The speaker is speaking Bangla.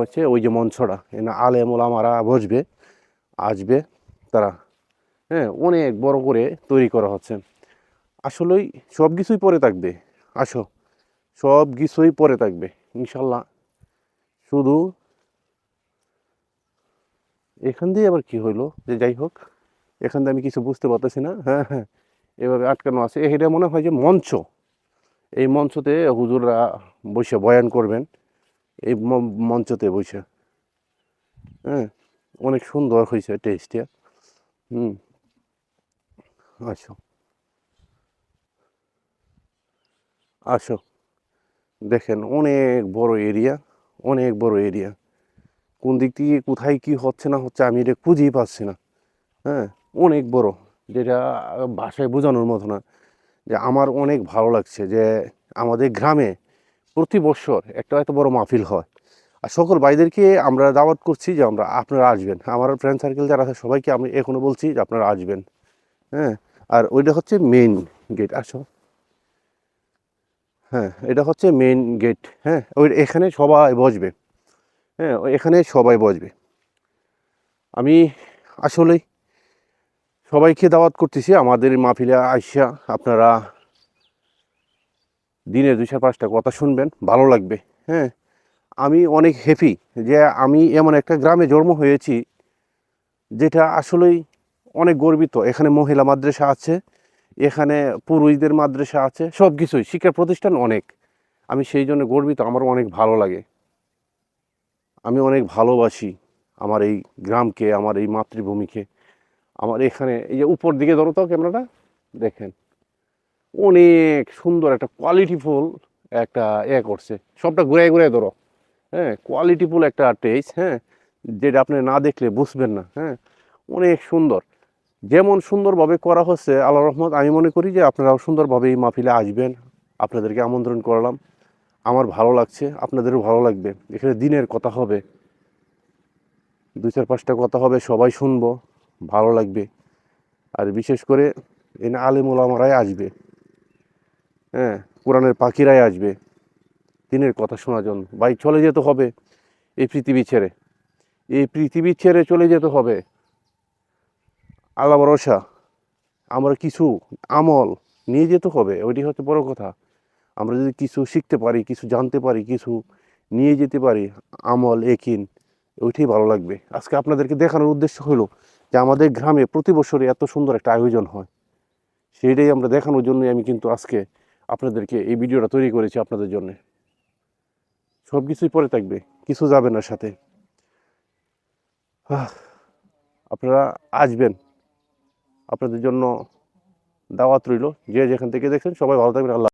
হচ্ছে ওই যে মঞ্চটা। এখানে আলেমুল আমারা বসবে, আসবে, তারা হ্যাঁ অনেক বড় করে তৈরি করা হচ্ছে। আসলেই সব কিছুই পরে থাকবে। আসো, সব কিছুই পরে থাকবে, ইনশাল্লাহ। শুধু এখান দিয়ে আবার কি হইল? যে যাই হোক, এখান দিয়ে আমি কিছু বুঝতে পারতেছি না। হ্যাঁ হ্যাঁ এভাবে আটকানো আছে। এটা মনে হয় যে মঞ্চ। এই মঞ্চতে হুজুররা বসে বয়ান করবেন। এই মঞ্চতে বসে। হ্যাঁ অনেক সুন্দর হয়েছে টেস্টটা হুম। আসো। আসো। দেখেন অনেক বড় এরিয়া অনেক বড় এরিয়া কোন দিক থেকে কোথায় কি হচ্ছে না হচ্ছে আমি এটা খুঁজেই পাচ্ছি না। হ্যাঁ অনেক বড়। যেটা ভাষায় বোঝানোর মতো না। যে আমার অনেক ভালো লাগছে যে আমাদের গ্রামে প্রতি বছর একটা এত বড় মাহফিল হয়। আর সকল ভাইদেরকে আমরা দাওয়াত করছি যে আমরা, আপনারা আসবেন। আমার ফ্রেন্ড সার্কেল যারা আছে, সবাইকে আমি এখনও বলছি যে আপনারা আসবেন। হ্যাঁ আর ওইটা হচ্ছে মেইন গেট আসো। হ্যাঁ এটা হচ্ছে মেইন গেট হ্যাঁ ওই এখানে সবাই বসবে। হ্যাঁ এখানে সবাই বসবে। আমি আসলেই সবাইকে দাওয়াত করতেছি। আমাদের মাহফিলে আইসা আপনারা দিনে দুই চার পাঁচটা কথা শুনবেন, ভালো লাগবে হ্যাঁ। আমি অনেক হ্যাপি যে আমি এমন একটা গ্রামে জন্ম হয়েছি যেটা আসলেই অনেক গর্বিত। এখানে মহিলা মাদ্রাসা আছে, এখানে পুরুষদের মাদ্রাসা আছে সব কিছুই শিক্ষা প্রতিষ্ঠান অনেক। আমি সেই জন্য গর্বিত আমার অনেক ভালো লাগে। আমি অনেক ভালোবাসি আমার এই গ্রামকে, আমার এই মাতৃভূমিকে। আমার এখানে, এই যে উপর দিকে ধরো তো ক্যামেরাটা, দেখেন। অনেক সুন্দর একটা কোয়ালিটিফুল একটা এ করছে। সবটা ঘুরে ঘুরে ধরো। হ্যাঁ কোয়ালিটিফুল একটা টেস্ট হ্যাঁ যেটা আপনি না দেখলে বুঝবেন না হ্যাঁ অনেক সুন্দর। যেমন সুন্দরভাবে করা হচ্ছে আল্লাহ রহমত, আমি মনে করি যে আপনারাও সুন্দরভাবে এই মাহফিলে আসবেন। আপনাদেরকে আমন্ত্রণ করলাম। আমার ভালো লাগছে, আপনাদেরও ভালো লাগবে। এখানে দিনের কথা হবে। দুই চার পাঁচটা কথা হবে, সবাই শুনব, ভালো লাগবে। আর বিশেষ করে এনে আলেমুল আমারাই আসবে। হ্যাঁ কোরআনের পাখিরাই আসবে। দিনের কথা শোনার জন্য। ভাই, চলে যেতে হবে এই পৃথিবী ছেড়ে। এই পৃথিবী ছেড়ে চলে যেতে হবে। আল্লাহ ভরসা, আমরা কিছু আমল নিয়ে যেতে হবে। ওইটি হচ্ছে বড় কথা। আমরা যদি কিছু শিখতে পারি, কিছু জানতে পারি, কিছু নিয়ে যেতে পারি, আমল, একিন, ওইটাই ভালো লাগবে। আজকে আপনাদেরকে দেখানোর উদ্দেশ্য হলো যে আমাদের গ্রামে প্রতি বছরই এত সুন্দর একটা আয়োজন হয়। সেইটাই আমরা দেখানোর জন্যই আমি কিন্তু আজকে আপনাদেরকে এই ভিডিওটা তৈরি করেছি আপনাদের জন্য। সব কিছুই পরে থাকবে, কিছু যাবে না সাথে। আপনারা আসবেন। আপনাদের জন্য দাওয়াত রইল। যে যেখান থেকে দেখছেন সবাই ভালো থাকবেন। আল্লাহ